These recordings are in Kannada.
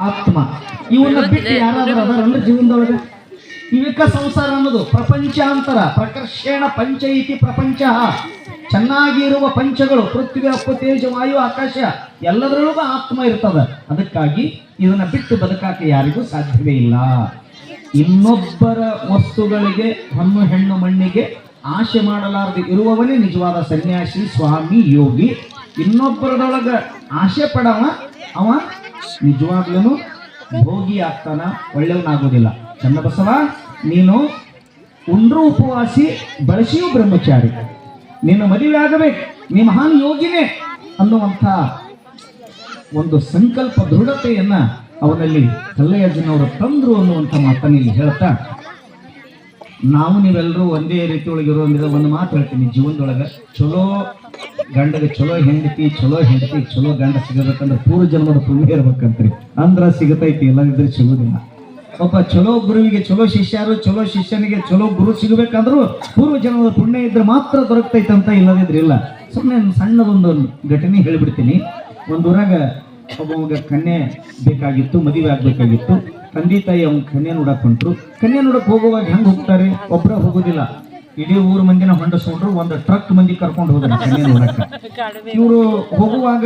ಆತ್ಮ. ಇವನ್ನ ಬಿಟ್ಟು ಯಾರಾದ್ರೂ ಅದಾರನ್ರಿ ಜೀವನದೊಳಗೆ? ಇವಕ್ಕ ಸಂಸಾರ ಅನ್ನೋದು ಪ್ರಪಂಚಾಂತರ. ಪ್ರಕರ್ಷೇಣ ಪಂಚ ಇತಿ ಪ್ರಪಂಚ. ಚೆನ್ನಾಗಿರುವ ಪಂಚಗಳು ಪೃಥ್ವಿ ಅಪ್ಪು ತೇಜ ವಾಯು ಆಕಾಶ ಎಲ್ಲದರೊಳಗೂ ಆತ್ಮ ಇರ್ತದ. ಅದಕ್ಕಾಗಿ ಇದನ್ನ ಬಿಟ್ಟು ಬದುಕಾಕೆ ಯಾರಿಗೂ ಸಾಧ್ಯವೇ ಇಲ್ಲ. ಇನ್ನೊಬ್ಬರ ವಸ್ತುಗಳಿಗೆ ಹಣ್ಣು ಹೆಣ್ಣು ಮಣ್ಣಿಗೆ ಆಶೆ ಮಾಡಲಾರದೆ ಇರುವವನೇ ನಿಜವಾದ ಸನ್ಯಾಸಿ ಸ್ವಾಮಿ ಯೋಗಿ. ಇನ್ನೊಬ್ಬರದೊಳಗ ಆಶೆ ಪಡವ ಅವ ನಿಜವಾಗ್ಲೂ ಭೋಗಿ ಆಗ್ತಾನ, ಒಳ್ಳೆಯವನಾಗೋದಿಲ್ಲ. ಚನ್ನಬಸವ ನೀನು ಉಂಡ್ರೂ ಉಪವಾಸಿ, ಬಳಸಿಯೂ ಬ್ರಹ್ಮಚಾರಿ. ನಿನ್ನ ಮದುವೆ ಆಗಬೇಕು ನೀ ಮಹಾನ್ ಯೋಗಿನೇ ಅನ್ನುವಂಥ ಒಂದು ಸಂಕಲ್ಪ ದೃಢತೆಯನ್ನ ಅವನಲ್ಲಿ ಕಲ್ಲಯ್ಯಜ್ಜನವರು ತಂದ್ರು ಅನ್ನುವಂಥ ಮಾತನ್ನ ಹೇಳ್ತಾ, ನಾವು ನೀವೆಲ್ಲರೂ ಒಂದೇ ರೀತಿ ಒಳಗಿರೋ ಅಂದ್ರೆ ಒಂದು ಮಾತು ಹೇಳ್ತೀನಿ. ಜೀವನದೊಳಗೆ ಚಲೋ ಗಂಡಗೆ ಚಲೋ ಹೆಂಡತಿ ಚಲೋ ಹೆಂಡತಿ, ಚಲೋ ಗಂಡ ಸಿಗಬೇಕಂದ್ರೆ ಪೂರ್ವ ಜನ್ಮದ ಪುಣ್ಯ ಇರ್ಬೇಕಂತ್ರಿ. ಅಂದ್ರ ಸಿಗತೈತಿ, ಇಲ್ಲದಿದ್ರೆ ಸಿಗೋದಿಲ್ಲ. ಒಬ್ಬ ಚಲೋ ಗುರುವಿಗೆ ಚಲೋ ಶಿಷ್ಯರು, ಚಲೋ ಶಿಷ್ಯನಿಗೆ ಚಲೋ ಗುರು ಸಿಗಬೇಕಂದ್ರೂ ಪೂರ್ವ ಜನ್ಮದ ಪುಣ್ಯ ಇದ್ರೆ ಮಾತ್ರ ದೊರಕ್ತೈತಂತ ಇಲ್ಲದಿದ್ರೆ ಇಲ್ಲ. ಸುಮ್ಮನೆ ಸಣ್ಣದೊಂದು ಘಟನೆ ಹೇಳಿಬಿಡ್ತೀನಿ. ಊರಾಗ ಒಬ್ಬ ಕನ್ಯೆ ಬೇಕಾಗಿತ್ತು, ಮದುವೆ ಆಗ್ಬೇಕಾಗಿತ್ತು. ತಂದೆ ತಾಯಿ ಅವ್ನ ಕನ್ಯೆ ನೋಡಕ್ ಹೊಂಟ್ರು. ಕನ್ಯೆ ನೋಡಕ್ ಹೋಗುವಾಗ ಹೆಂಗ್ ಹೋಗ್ತಾರೆ? ಒಬ್ರ ಹೋಗೋದಿಲ್ಲ. ಇಡೀ ಊರು ಮಂದಿನ ಹೊಂಡಸ್ಕೊಂಡ್ರು ಒಂದು ಟ್ರಕ್ ಮಂದಿ ಕರ್ಕೊಂಡು ಹೋದ್ರು ಇವರು ಹೋಗುವಾಗ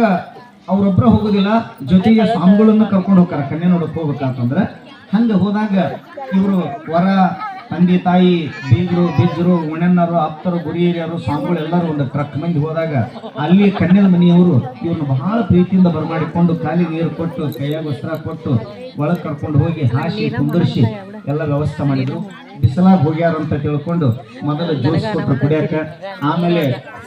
ಅವ್ರೊಬ್ರ ಹೋಗುದಿಲ್ಲ ಜೊತೆಗೆ ಸ್ವಾಮಿಗಳನ್ನ ಕರ್ಕೊಂಡು ಹೋಗ್ತಾರ ಕನ್ಯೆ ನೋಡಕ್ ಹೋಗ್ಬೇಕಂತಂದ್ರೆ. ಹಂಗೆ ಹೋದಾಗ ಇವರು ವರ ತಂದೆ ತಾಯಿ ಬೀಗರು ಬೀಜರು ಉಣೆನ್ನರು ಆಪ್ತರು ಗುರಿಯರು ಸ್ವಾಮಿಗಳು ಎಲ್ಲರೂ ಒಂದು ಟ್ರಕ್ ಮಂದಿ ಹೋದಾಗ ಅಲ್ಲಿ ಕನ್ಯದ ಮನೆಯವರು ಇವ್ರನ್ನ ಬಹಳ ಪ್ರೀತಿಯಿಂದ ಬರಮಾಡಿಕೊಂಡು ಕಾಲಿಗೆ ನೀರು ಕೊಟ್ಟು ಕೈಯಾಗ ವಸ್ತ್ರ ಕೊಟ್ಟು ಒಳಗೆ ಕರ್ಕೊಂಡು ಹೋಗಿ ಹಾಸಿ ಕುಂದರ್ಸಿ ಎಲ್ಲ ವ್ಯವಸ್ಥೆ ಮಾಡಿದ್ರು. ಬಿಸಿಲಾಗ ಹೋಗ್ಯಾರ ಅಂತ ತಿಳ್ಕೊಂಡು ಮೊದಲು ಜ್ಯೂಸ್ ಕೊಟ್ಟು ಕುಡಿಯಕ್ಕೆ. ಆಮೇಲೆ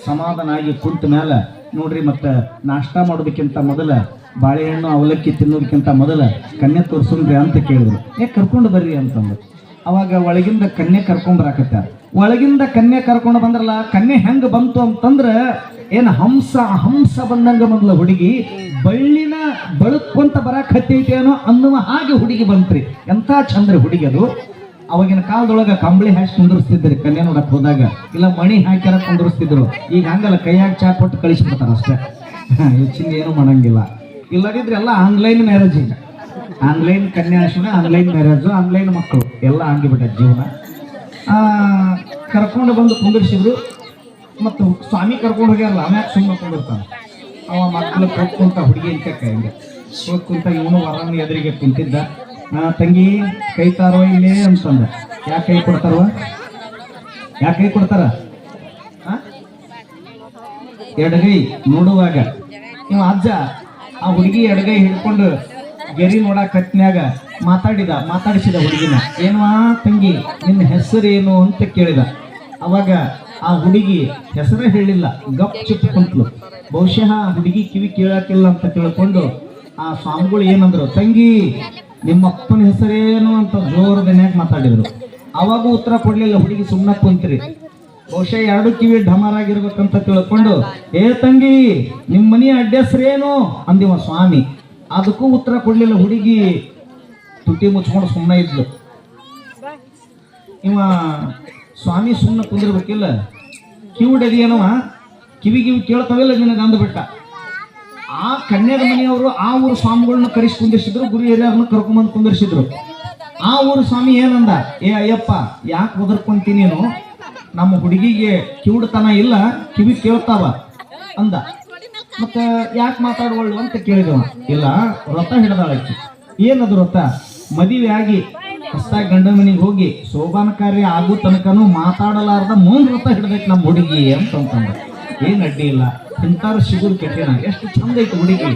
ಸಮಾಧಾನ ಆಗಿ ಕುಂತ ಮೇಲೆ ನೋಡ್ರಿ ಮತ್ತೆ ನಾಷ್ಟ ಮಾಡೋದಕ್ಕಿಂತ ಮೊದಲ ಬಾಳೆಹಣ್ಣು, ಅವಲಕ್ಕಿ ತಿನ್ನೋದಕ್ಕಿಂತ ಮೊದಲ ಕನ್ಯೆ ತೋರಿಸ್ರಿ ಅಂತ ಕೇಳಿದ್ರು. ಏ, ಕರ್ಕೊಂಡು ಬರ್ರಿ ಅಂತಂದು ಅವಾಗ ಒಳಗಿಂದ ಕನ್ಯೆ ಕರ್ಕೊಂಡು ಬರಾಕತ್ತಾರ. ಒಳಗಿಂದ ಕನ್ಯೆ ಕರ್ಕೊಂಡು ಬಂದ್ರಲ್ಲ, ಕನ್ಯೆ ಹೆಂಗೆ ಬಂತು ಅಂತಂದ್ರೆ ಏನು ಹಂಸ ಹಂಸ ಬಂದಂಗ ಮೊದಲ ಹುಡುಗಿ ಬಳ್ಳಿನ ಬಳುಕೊಂತ ಬರಾಕ್ ಅನ್ನುವ ಹಾಗೆ ಹುಡುಗಿ ಬಂತ್ರಿ. ಎಂತ ಚಂದ್ರ ಹುಡುಗಿ ಅದು? ಅವಾಗಿನ ಕಾಲದೊಳಗ ಕಂಬಳಿ ಹಾಕಿ ಕುಂದರ್ಸ್ತಿದ್ರಿ, ಕನ್ಯೆ ನೋಡಕ್ ಹೋದಾಗ. ಇಲ್ಲ, ಮಣಿ ಹಾಕ್ಯಾರ ಕುಂದರ್ಸ್ತಿದ್ರು. ಈಗ ಹಂಗಲ್ಲ, ಕೈಯಾಗ ಚಾ ಕೊಟ್ಟು ಕಳಿಸ್ಬಿಡ್ತಾರ ಅಷ್ಟೇ. ಹೆಚ್ಚಿನ ಏನು ಮಾಡಂಗಿಲ್ಲ. ಇಲ್ಲದಿದ್ರೆ ಎಲ್ಲ ಆನ್ಲೈನ್ ಮ್ಯಾರೇಜ್ ಈಗ. ಆನ್ಲೈನ್ ಕನ್ಯಾಶನ, ಆನ್ಲೈನ್ ಮ್ಯಾರೇಜು, ಆನ್ಲೈನ್ ಮಕ್ಕಳು. ಎಲ್ಲ ಆಗಿಬಿಟ್ಟ ಜೀವನ. ಕರ್ಕೊಂಡು ಬಂದು ಕುಂದಿರ್ಸಿದ್ರು. ಮತ್ತು ಸ್ವಾಮಿ ಕರ್ಕೊಂಡು ಹೋಗ್ಯಾರಲ್ಲ ಆಮ್ಯಾಗ ಸುಮ್ಮನೆ ಕುಂದಿರ್ತಾನೆ? ಅವ ಮಕ್ಕಳು ಕುಂತ ಹುಡುಗಿ ಅಂತ ಹಿಂಗೆ ಹೋಗಿ ಕುಂತ ಇವನು ವರನ್ನ ಎದುರಿಗೆ ಕುಂತಿದ್ದ. ತಂಗಿ ಕೈ ತಾರೋ ಇಲ್ಲೇ ಅಂತಂದ ಯಾಕೆ ಕೈ ಕೊಡ್ತಾರವ ಯಾಕೆ ಕೈ ಕೊಡ್ತಾರ? ಎಡಗೈ ನೋಡುವಾಗ. ನೀವು ಅಜ್ಜ ಆ ಹುಡುಗಿ ಎಡಗೈ ಹಿಡ್ಕೊಂಡು ಗೆರಿ ನೋಡಕ್ ಕತ್ನ್ಯಾಗ ಮಾತಾಡಿದ, ಮಾತಾಡಿಸಿದ ಹುಡುಗಿನ. ಏನವಾ ತಂಗಿ, ನಿನ್ನ ಹೆಸರೇನು ಅಂತ ಕೇಳಿದ. ಅವಾಗ ಆ ಹುಡುಗಿ ಹೆಸರೇ ಹೇಳಿಲ್ಲ, ಗಪ್ ಚಿಪ್ ಬಹುಶಃ ಆ ಹುಡುಗಿ ಕಿವಿ ಕೇಳಕ್ಕಿಲ್ಲ ಅಂತ ತಿಳ್ಕೊಂಡು ಆ ಸ್ವಾಮಿಗಳು ಏನಂದ್ರು, ತಂಗಿ ನಿಮ್ಮ ಅಪ್ಪನ ಹೆಸರೇನು ಅಂತ ಜೋರದನ್ಯಾಗ ಮಾತಾಡಿದ್ರು. ಅವಾಗ ಉತ್ತರ ಕೊಡ್ಲಿಲ್ಲ, ಹುಡುಗಿ ಸುಮ್ಮನೆ ಕುಂತ್ರಿ. ಬಹುಶಃ ಎರಡು ಕಿವಿ ಢಮರಾಗಿರ್ಬೇಕಂತ ತಿಳ್ಕೊಂಡು, ಏ ತಂಗಿ ನಿಮ್ಮ ಮನಿ ಅಡ್ರೆಸ್ರೇನು? ಅಂದಿವ ಸ್ವಾಮಿ. ಅದಕ್ಕೂ ಉತ್ತರ ಕೊಡ್ಲಿಲ್ಲ, ಹುಡುಗಿ ತುಟಿ ಮುಚ್ಕೊಂಡು ಸುಮ್ಮನೆ ಇದ್ಲು. ಇವ ಸ್ವಾಮಿ ಸುಮ್ಮನೆ ಕುಂದಿರ್ಬೇಕಿಲ್ಲ. ಕಿವುಡದಿಯನವ ಕಿವಿ ಕಿವಿ ಕೇಳ್ತಾವಿಲ್ಲ ನಿನಗೆ ಅಂದ್ಬಿಟ್ಟ. ಆ ಕನ್ಯಾದ ಮನೆಯವರು ಆ ಊರು ಸ್ವಾಮಿಗಳನ್ನ ಕರೆಸಿ ಕುಂದಿರ್ಸಿದ್ರು, ಗುರು ಹಿರಿಯರನ್ನ ಕರ್ಕೊಂಬಂದು ಕುಂದಿರ್ಸಿದ್ರು. ಆ ಊರು ಸ್ವಾಮಿ ಏನಂದ? ಏ ಅಯ್ಯಪ್ಪ, ಯಾಕೆ ಒದರ್ಕೊಂತೀನಿ ನೀನು? ನಮ್ಮ ಹುಡುಗಿಗೆ ಕಿವುಡತನ ಇಲ್ಲ, ಕಿವಿ ಕೇಳ್ತಾವ ಅಂದ. ಮತ್ತೆ ಯಾಕೆ ಮಾತಾಡುವಳು ಅಂತ ಕೇಳಿದವ. ಇಲ್ಲ ವ್ರತ ಹಿಡ್ದಾಳಕ್ಕೆ ಏನದು ವ್ರತ ಮದುವೆ ಆಗಿ ಹೊಸದಾಗಿ ಗಂಡ ಮನೆಗೆ ಹೋಗಿ ಶೋಭಾನ ಕಾರ್ಯ ಆಗೋ ತನಕನೂ ಮಾತಾಡಲಾರ್ದ ಮೂನ್ ವ್ರತ ಹಿಡ್ಬೇಕು ನಮ್ಮ ಹುಡುಗಿ ಅಂತ ಅಂತಂದ ಏನ್ ಅಡ್ಡಿ ಇಲ್ಲ. ಇಂತಾರು ಸಿಗುದು ಕೆಟ್ಟಿನ ಎಷ್ಟು ಚಂದ ಐತಿ ಹುಡುಗಿ.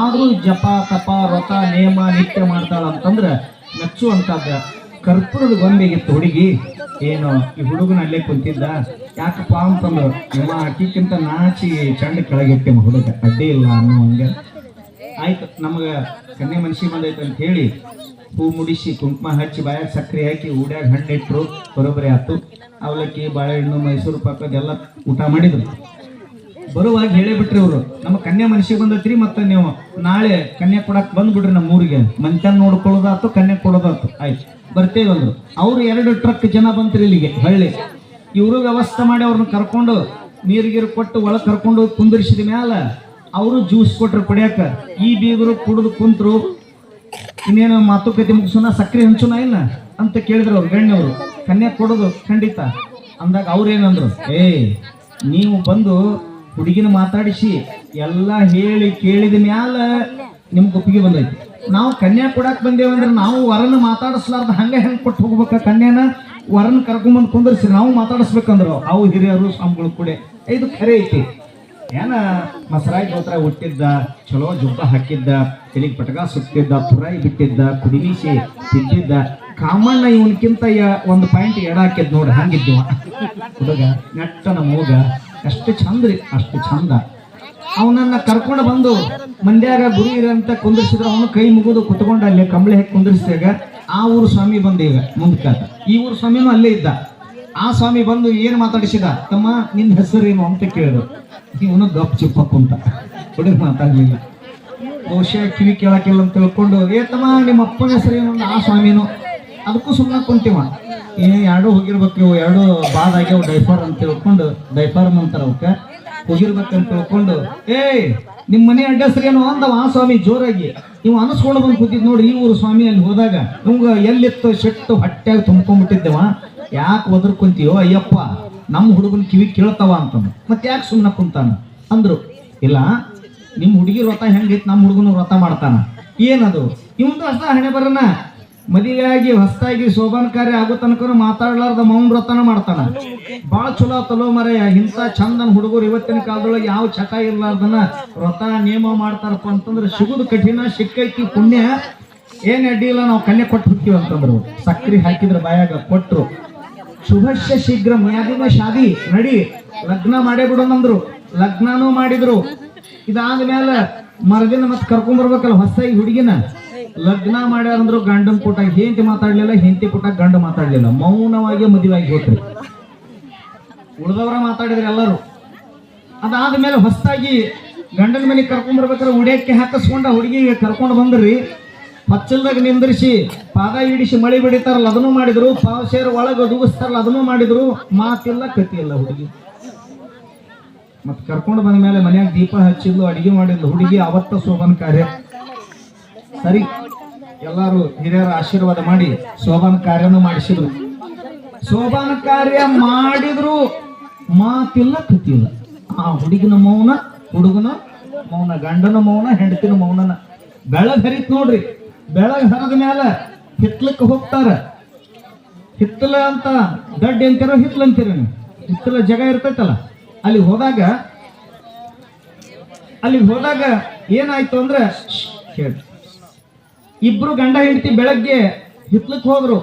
ಆದ್ರೂ ಜಪ, ತಪ, ವ್ರತ, ನೇಮ, ನಿತ್ಯ ಮಾಡ್ತಾಳ ಅಂತಂದ್ರ ಮೆಚ್ಚುವಂತದ್ದ ಕರ್ಪೂರದ ಗೊಂಬೆಗಿತ್ತು ಹುಡುಗಿ. ಏನು, ಈ ಹುಡುಗನ ಅಲ್ಲೇ ಕುಂತಿದ್ದ. ಯಾಕಪ್ಪ ಅಂತಂದ್ರು ನಿಮ್ಮ ಅಕ್ಕಿಕ್ಕಿಂತ ನಾಚಿ ಚಂಡ ಕೆಳಗಿಟ್ಟೆ ಹುಡುಗ. ಅಡ್ಡಿ ಇಲ್ಲ ಅನ್ನೋ ಹಂಗೆ. ಆಯ್ತು, ನಮಗೆ ಕನ್ನೆ ಮನ್ಸಿಗೆ ಬಂದೈತೆ ಅಂತ ಹೇಳಿ ಹೂ ಮುಡಿಸಿ ಕುಂಕುಮ ಹಚ್ಚಿ ಬಾಯಾಗ ಸಕ್ಕರೆ ಹಾಕಿ ಊಡ್ಯಾಗ ಹಣ್ಣಿಟ್ಟರು ಬರೋಬ್ಬರಿ ಆಯ್ತು ಅವಲಕ್ಕಿ, ಬಾಳೆಹಣ್ಣು, ಮೈಸೂರು ಪಾಕದೆಲ್ಲ ಊಟ ಮಾಡಿದ್ರು. ಬರುವಾಗ ಹೇಳೇ ಬಿಟ್ರಿ ಇವರು. ನಮ್ಮ ಕನ್ಯಾ ಮನುಷ್ಯ ಬಂದೈತ್ರಿ, ಮತ್ತೆ ನೀವು ನಾಳೆ ಕನ್ಯಾ ಕೊಡಕ್ ಬಂದ್ಬಿಡ್ರಿ ನಮ್ಮ ಊರಿಗೆ ಮಂಚನ್ ನೋಡ್ಕೊಳ್ಳೋದಾತು, ಕನ್ಯಾ ಕೊಡೋದಾತು. ಆಯ್ತು. ಬರ್ತೇವೆ ಅಂದ್ರು. ಅವ್ರು ಎರಡು ಟ್ರಕ್ ಜನ ಬಂತ್ರಿ ಇಲ್ಲಿಗೆ, ಹಳ್ಳಿ. ಇವರು ವ್ಯವಸ್ಥೆ ಮಾಡಿ ಅವ್ರನ್ನ ಕರ್ಕೊಂಡು ನೀರಿಗೀರು ಕೊಟ್ಟು ಒಳಗೆ ಕರ್ಕೊಂಡು ಕುಂದಿರ್ಸಿದ ಮ್ಯಾಲ ಅವರು ಜ್ಯೂಸ್ ಕೊಟ್ರು ಕುಡಿಯಾಕ. ಈ ಬೀಗರು ಕುಡಿದು ಕುಂತರು, ಇನ್ನೇನು ಮಾತುಕತೆ ಮುಗಿಸೋಣ ಸಕ್ಕರೆ ಹಂಚುನ ಇಲ್ಲ ಅಂತ ಕೇಳಿದ್ರು ಅವ್ರು ಗಣ್ಯವರು ಕನ್ಯಾ ಕೊಡೋದು ಖಂಡಿತ. ಅಂದಾಗ ಅವ್ರೇನಂದ್ರು ಏ ನೀವು ಬಂದು ಹುಡುಗಿನ ಮಾತಾಡಿಸಿ ಎಲ್ಲ ಹೇಳಿ ಕೇಳಿದ ಮ್ಯಾಲ ನಿಮ್ಗೆ ಒಪ್ಪಿಗೆ ಬಂದೈತಿ. ನಾವು ಕನ್ಯಾ ಕೊಡಾಕ್ ಬಂದೇವಂದ್ರೆ ನಾವು ವರನ ಮಾತಾಡಿಸ್ಲಾರ್ದ ಹಂಗೆ ಹೆಂಗ್ ಕೊಟ್ಟು ಹೋಗ್ಬೇಕ ಕನ್ಯಾನ? ವರನ್ ಕರ್ಕೊಂಬಂದ್ ಕುಂದರ್ಸಿ ನಾವು ಮಾತಾಡಿಸ್ಬೇಕಂದ್ರು. ಅವು ಹಿರಿಯರು, ಸ್ವಾಮಿಗಳು ಕೂಡ. ಇದು ಖರೆ ಐತಿ. ಏನ ಮಸರಾಯಿ ಗೋತ್ರ ಹುಟ್ಟಿದ್ದ, ಚಲೋ ಜುಬ್ಬ ಹಾಕಿದ್ದ, ತಲೆಗೆ ಪಟಕ ಸುತ್ತಿದ್ದ, ಪುರಾಯಿ ಬಿಟ್ಟಿದ್ದ, ಕುಡಿಮೀಸಿ ತಿದ್ದಿದ್ದ ಕಾಮಣ್ಣ ಇವನ್ಕಿಂತ ಒಂದು ಪಾಯಿಂಟ್ ಎಡ ಹಾಕಿದ್ ನೋಡಿ, ಹಂಗಿದ್ದೀವ. ಹುಡುಗ, ನೆಟ್ಟನ ಮೂಗ. ಎಷ್ಟು ರೀ, ಅಷ್ಟು ಚಂದ ಅವನನ್ನ ಕರ್ಕೊಂಡು ಬಂದು ಮಂಡ್ಯಾಗ ಗುರು ಇರಂತ ಕುಂದಿರ್ಸಿದ್ರು, ಅವನು ಕೈ ಮುಗಿದು ಕುತ್ಕೊಂಡು ಅಲ್ಲಿ ಕಂಬಳಿ ಹಾಕಿ ಕುಂದಿರ್ಸಿದಾಗ ಆ ಊರು ಸ್ವಾಮಿ ಬಂದ ಈಗ ಮುಂದಕ್ಕೆ ಈ ಊರು ಸ್ವಾಮಿನೂ ಅಲ್ಲೇ ಇದ್ದ. ಆ ಸ್ವಾಮಿ ಬಂದು ಏನು ಮಾತಾಡಿಸಿದ? ತಮ್ಮ ನಿನ್ನ ಹೆಸರೇನು ಅಂತ ಕೇಳಿದ್ರು. ಇವನು ಗಪ್ ಚಿಪ್ಪ ಕುಂತ ಹುಡುಗ ಮಾತಾಡ್ಲಿಲ್ಲ. ಬಹುಶಃ ಕಿವಿ ಕೇಳಕ್ಕಿಲ್ಲ ಅಂತ ತಿಳ್ಕೊಂಡು, ಏ ತಮ್ಮ, ನಿಮ್ಮ ಅಪ್ಪನ ಹೆಸರೇನು ಆ ಸ್ವಾಮಿನೂ. ಅದಕ್ಕೂ ಸುಮ್ಮನೆ ಕುಂತೀವ. ಏ, ಎರಡು ಹೋಗಿರ್ಬೇಕು ಇವು. ಎರಡು ಬಾದ್ ಆಗ್ಯಾವ ಡೈಫರ್ ಅಂತ ತಿಳ್ಕೊಂಡು ಡೈಫಾರ್ಮ್ ಅಂತಾರ ಅವಕ್ಕೆ ಹೋಗಿರ್ಬೇಕಂತ ತಿಳ್ಕೊಂಡು, ಏಯ್ ನಿಮ್ಮ ಮನೆ ಅಡ್ರೆಸ್ ಏನು ಅಂದವ ಆ ಸ್ವಾಮಿ ಜೋರಾಗಿ. ನೀವು ಅನಸ್ಕೊಂಡು ಬಂದು ಕೂತಿದ್ ನೋಡಿ ಈ ಊರು ಸ್ವಾಮಿ ಅಲ್ಲಿ ಹೋದಾಗ. ನಮ್ಗೆ ಎಲ್ಲಿತ್ತು ಶೆಟ್ಟು ಹೊಟ್ಟೆಗೆ ತುಂಬ್ಕೊಂಡ್ಬಿಟ್ಟಿದ್ದೇವ? ಯಾಕೆ ಕುಂತಿಯೋ ಅಯ್ಯಪ್ಪ ನಮ್ಮ ಹುಡುಗನ ಕಿವಿ ಕೇಳ್ತಾವ ಅಂತಂದು ಮತ್ತೆ ಯಾಕೆ ಸುಮ್ಮನೆ ಕುಂತಾನ? ಅಂದ್ರು, ಇಲ್ಲ ನಿಮ್ಮ ಹುಡುಗಿ ವ್ರತ ಹೆಂಗೈತಿ? ನಮ್ಮ ಹುಡುಗನ ವ್ರತ ಮಾಡ್ತಾನ. ಏನದು? ಇವಂದು ಅಷ್ಟ ಹಣೆ ಬರನ ಮದುವೆಯಾಗಿ ಹೊಸದಾಗಿ ಶೋಭಾನ ಕಾರ್ಯ ಆಗೋ ತನಕ ಮಾತಾಡ್ಲಾರ್ದ ಮೌನ ವ್ರತನ ಮಾಡ್ತಾನ. ಬಾಳ ಚಲೋ ತಲೋ ಮರೆಯ, ಇಂಥ ಚಂದನ್ ಹುಡುಗರು ಇವತ್ತಿನ ಕಾಲದೊಳಗೆ ಯಾವ ಚಟ ಇರ್ಲಾರ್ದನ ವ್ರತ ನಿಯಮ ಮಾಡ್ತಾರಪ್ಪ ಅಂತಂದ್ರೆ ಸಿಗುದು ಕಠಿಣ, ಸಿಕ್ಕೈತಿ ಪುಣ್ಯ. ಏನ್ ಅಡ್ಡಿ ಇಲ್ಲ, ನಾವು ಕನ್ಯೆ ಕೊಟ್ಟು ಅಂತಂದ್ರು. ಸಕ್ರಿ ಹಾಕಿದ್ರ ಬಾಯಾಗ ಕೊಟ್ರು. ಶುಭಶ್ಯ ಶೀಘ್ರ ಯಾದಿನ ಶಾದಿ ನಡಿ. ಲಗ್ನ ಮಾಡೇ ಬಿಡೋಣಂದ್ರು ಲಗ್ನನೂ ಮಾಡಿದ್ರು. ಇದಾದ್ಮೇಲೆ ಮರದಿನ ಮತ್ತೆ ಕರ್ಕೊಂಡ್ ಬರ್ಬೇಕಲ್ಲ ಹೊಸದಾಗಿ ಹುಡುಗಿನ. ಲಗ್ನ ಮಾಡ್ಯಾರಂದ್ರು ಗಂಡನ ಪುಟ ಹೆಂಡತಿ ಮಾತಾಡ್ಲಿಲ್ಲ, ಹೆಂಡತಿ ಪುಟ ಗಂಡು ಮಾತಾಡ್ಲಿಲ್ಲ. ಮೌನವಾಗಿ ಮದುವೆಯಾಗಿ ಹೋಗ್ರಿ ಉಳಿದವರ ಮಾತಾಡಿದ್ರು ಎಲ್ಲರೂ. ಅದಾದ್ಮೇಲೆ ಹೊಸದಾಗಿ ಗಂಡನ ಮನೆಗೆ ಕರ್ಕೊಂಡ್ ಬರ್ಬೇಕಾದ್ರೆ ಉಡಿಯಕ್ಕೆ ಹಾಕಿಸ್ಕೊಂಡ ಹುಡುಗಿಗೆ ಕರ್ಕೊಂಡು ಬಂದ್ರಿ. ಪಚ್ಚಲ್ದಾಗ ನಿಂದ್ರಿಸಿ, ಪಾದ ಹಿಡಿಸಿ ಮಳೆ ಬಿಡಿತಾರಲ್ಲ ಅದನ್ನು ಮಾಡಿದ್ರು. ಪಾವ ಸೇರ್ ಒಳಗೆ ಒದಗಿಸ್ತಾರಲ್ಲ, ಅದನ್ನು ಮಾಡಿದ್ರು. ಮಾತಿಲ್ಲ, ಕತಿ ಇಲ್ಲ ಹುಡುಗಿ. ಮತ್ತೆ ಕರ್ಕೊಂಡು ಬಂದ ಮೇಲೆ ಮನ್ಯಾಗ ದೀಪ ಹಚ್ಚಿದ್ಲು, ಅಡಿಗೆ ಮಾಡಿದ್ಲು. ಹುಡುಗಿ ಅವತ್ತ ಸೋಬನ್ ಕಾರ್ಯ. ಸರಿ. ಎಲ್ಲಾರು ಹಿರಿಯರ ಆಶೀರ್ವಾದ ಮಾಡಿ ಶೋಭಾನ ಕಾರ್ಯನೂ ಮಾಡಿಸಿದ್ರು. ಶೋಭಾನ ಕಾರ್ಯ ಮಾಡಿದ್ರು. ಮಾತಿಲ್ಲ ಕತಿಲ್ಲ ಆ ಹುಡುಗಿನ ಮೌನ, ಹುಡುಗನ ಮೌನ, ಗಂಡನ ಮೌನ, ಹೆಂಡತಿನ ಮೌನನ. ಬೆಳಗ್ ಹರಿತ್ ನೋಡ್ರಿ. ಬೆಳಗ್ ಹರದ ಮ್ಯಾಲ ಹಿತ್ಲಕ್ಕೆ ಹೋಗ್ತಾರ. ಹಿತ್ತಲ ಅಂತ ದಡ್ಡ ಅಂತೀರೋ, ಹಿತ್ಲ ಅಂತೀರ ನೀವು ಹಿತ್ತಲ ಜಗ ಇರ್ತೈತಲ್ಲ. ಅಲ್ಲಿ ಹೋದಾಗ ಅಲ್ಲಿ ಹೋದಾಗ ಏನಾಯ್ತು ಅಂದ್ರೆ ಕೇಳಿ. ಇಬ್ರು ಗಂಡ ಹೆಂಡತಿ ಬೆಳಗ್ಗೆ ಹಿತ್ಲಕ್ ಹೋದ್ರು.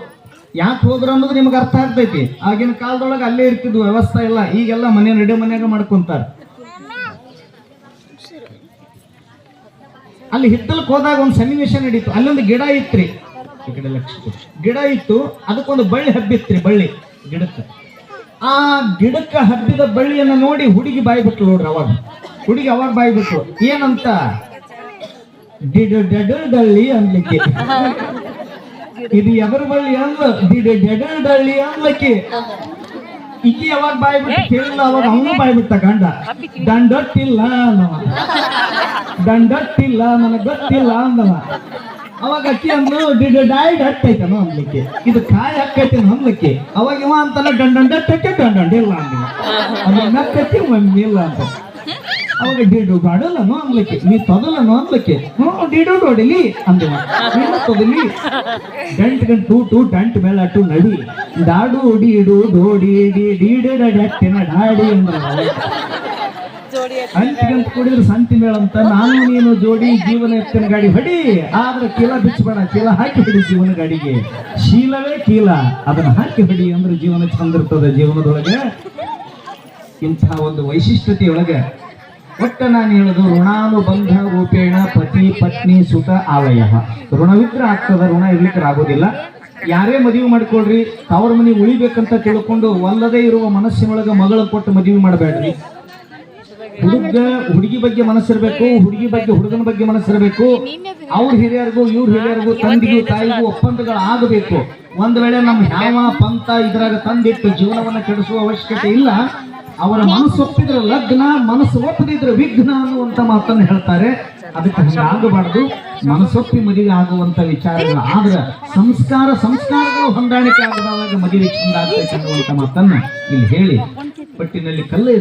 ಯಾಕೆ ಹೋದ್ರು ಅನ್ನೋದು ನಿಮ್ಗೆ ಅರ್ಥ ಆಗ್ತೈತಿ. ಆಗಿನ ಕಾಲದೊಳಗೆ ಅಲ್ಲೇ ಇರ್ತಿದ್ವು, ವ್ಯವಸ್ಥೆ ಇಲ್ಲ. ಈಗೆಲ್ಲ ಮನೆ ನಡೆ ಮನ್ಯಾಗ ಮಾಡ್ಕೊಂತಾರ. ಅಲ್ಲಿ ಹಿತ್ತಲಕ್ ಹೋದಾಗ ಒಂದು ಸನ್ನಿವೇಶ ನಡೀತು. ಅಲ್ಲೊಂದು ಗಿಡ ಇತ್ರಿ. ಗಿಡ ಇತ್ತು, ಅದಕ್ಕೊಂದು ಬಳ್ಳಿ ಹಬ್ಬಿತ್ರಿ ಬಳ್ಳಿ, ಗಿಡಕ್ಕೆ. ಆ ಗಿಡಕ್ಕೆ ಹಬ್ಬಿದ ಬಳ್ಳಿಯನ್ನು ನೋಡಿ ಹುಡುಗಿ ಬಾಯಿ ಬಿಟ್ಲು ನೋಡ್ರಿ ಅವಾಗ. ಹುಡುಗಿ ಅವಾಗ ಬಾಯಿ ಬಿಟ್ಲು. ಏನಂತ? ಡಿಡ ಡಡಲ್ ಡಳ್ಳಿ ಅನ್ಲಿಕ್ಕೆ ಇದು ಎವರು ಬಳ್ಳಿ ಅಲ್ಲ ಡಿಡ ಡಡಲ್ ಡಳ್ಳಿ ಅನ್ಲಿಕ್ಕೆ. ಇಕ್ಕಿ ಯಾವಾಗ ಬಾಯ್ ಬಿಟ್ಟು ಕೇಳಿಲ್ಲ ಅವಾಗ ಅವನು ಬಾಯಿ ಬಿಟ್ಟ ಗಂಡ. ದಂಡಟ್ಟಿಲ್ಲ ಅನ್ನವ. ದಂಡಟ್ಟಿಲ್ಲ ನನಗೆ ಗೊತ್ತಿಲ್ಲ ಅಂದವ ಅವಾಗ ಅಕ್ಕಿ ಅಂದ್ರು ಡಿಡ ಡಾಯ್ ಡಟ್ ಐತನ ಅನ್ಲಿಕ್ಕೆ. ಇದು ಕಾಯಿ ಹಾಕೈತಿ ಅನ್ಲಿಕ್ಕೆ. ಅವಾಗ ಇವ ಅಂತಲ್ಲ ದಂಡಟ್ಟಕ್ಕೆ ದಂಡಿಲ್ಲ ಅಂದ ಅವಾಗ ನಕ್ಕೈತಿ ಒಮ್ಮೆ ಇಲ್ಲ ಅಂತ ಅವಾಗ ಡಿಡು ಬಾಡಲ್ಲನು ಅನ್ಲಿಕ್ಕೆ ನೀ ತೊದಲನು ಅನ್ಲಿಕ್ಕೆ ಹ್ಞೂ ಡಿಡು ಡೋಡಿಲಿ ಅಂದಿವ ನೀನು ತೊದಲಿ. ಡಂಟ್ ಗಂಟ್ ಟೂ ಟು ದಂಟ್ ಮೇಳಟು ನಡಿ. ದಾಡು ಡೀಡು ಡೋಡಿ ಡಿ ಡೀಡು ಡಟ್ಟಿನ ಡಾಡಿ ಅಂದ್ರ ಅಂಟಿಗಂತ ಕುಡಿದ್ರೆ ಸಂತಿ ಮೇಳ ಅಂತ. ನಾನು ನೀನು ಜೋಡಿ ಜೀವನ ಎತ್ತಿನ ಗಾಡಿ ಹೊಡಿ. ಆದ್ರೆ ಕೀಲ ಬಿಚ್ಚಬೇಡ ಕೀಲ ಹಾಕಿ ಹೊಡಿ ಜೀವನ ಗಾಡಿಗೆ. ಶೀಲವೇ ಕೀಲ. ಅದನ್ನ ಹಾಕಿ ಹೊಡಿ ಅಂದ್ರೆ ಜೀವನ ಚಂದಿರ್ತದೆ ಜೀವನದೊಳಗೆ. ಇಂತಹ ಒಂದು ವೈಶಿಷ್ಟ್ಯತೆಯೊಳಗೆ ಒಟ್ಟ ನಾನು ಹೇಳುದು ಋಣಾನುಬಂಧ ರೂಪೇಣ ಪತಿ ಪತ್ನಿ ಸುತ ಆಲಯ. ಋಣವಿದ್ರೆ ಆಗ್ತದ, ಋಣ ಇರ್ಲಿಕ್ಕೆ ಆಗೋದಿಲ್ಲ. ಯಾರೇ ಮದುವೆ ಮಾಡ್ಕೊಳ್ರಿ, ತವರ ಮನೆ ಉಳಿಬೇಕಂತ ತಿಳ್ಕೊಂಡು ಒಲ್ಲದೆ ಇರುವ ಮನಸ್ಸಿನೊಳಗ ಮಗಳ ಕೊಟ್ಟು ಮದುವೆ ಮಾಡಬೇಡ್ರಿ. ಹುಡುಗ ಹುಡುಗಿ ಬಗ್ಗೆ ಮನಸ್ಸಿರ್ಬೇಕು, ಹುಡುಗಿ ಬಗ್ಗೆ ಹುಡುಗನ ಬಗ್ಗೆ ಮನಸ್ಸಿರಬೇಕು. ಅವ್ರ ಹಿರಿಯರಿಗೂ, ಇವ್ರ ಹಿರಿಯರಿಗೂ, ತಂದಿಗೂ, ತಾಯಿಗೂ ಒಪ್ಪಂದಗಳು ಆಗಬೇಕು ಒಂದ್ ವೇಳೆ ನಮ್ ಯಾವ ಪಂಥ ಇದ್ರಾಗ ತಂದಿಟ್ಟು ಜೀವನವನ್ನ ಕೆಡಿಸುವ ಅವಶ್ಯಕತೆ ಇಲ್ಲ ಅವರ ಮನಸ್ಸು ಒಪ್ಪಿದ್ರೆ ಲಗ್ನ ಮನಸ್ಸು ಒಪ್ಪದಿದ್ರೆ ವಿಘ್ನ ಅನ್ನುವಂತ ಮಾತನ್ನು ಹೇಳ್ತಾರೆ. ಅದಕ್ಕೆ ಹಂಗೆ ಆಗಬಾರ್ದು ಮನಸ್ಸೊಪ್ಪಿ ಮದುವೆ ಆಗುವಂತ ವಿಚಾರಗಳು. ಆದ್ರೆ ಸಂಸ್ಕಾರ ಸಂಸ್ಕಾರಗಳು ಹೊಂದಾಣಿಕೆ ಆಗದಾಗ ಮದುವೆ ಚಂದ ಆಗ್ತೈತೆ ಅನ್ನುವಂತ ಮಾತನ್ನ ಇಲ್ಲಿ ಹೇಳಿ. ಪಟ್ಟಿನಲ್ಲಿ ಕಲ್ಲು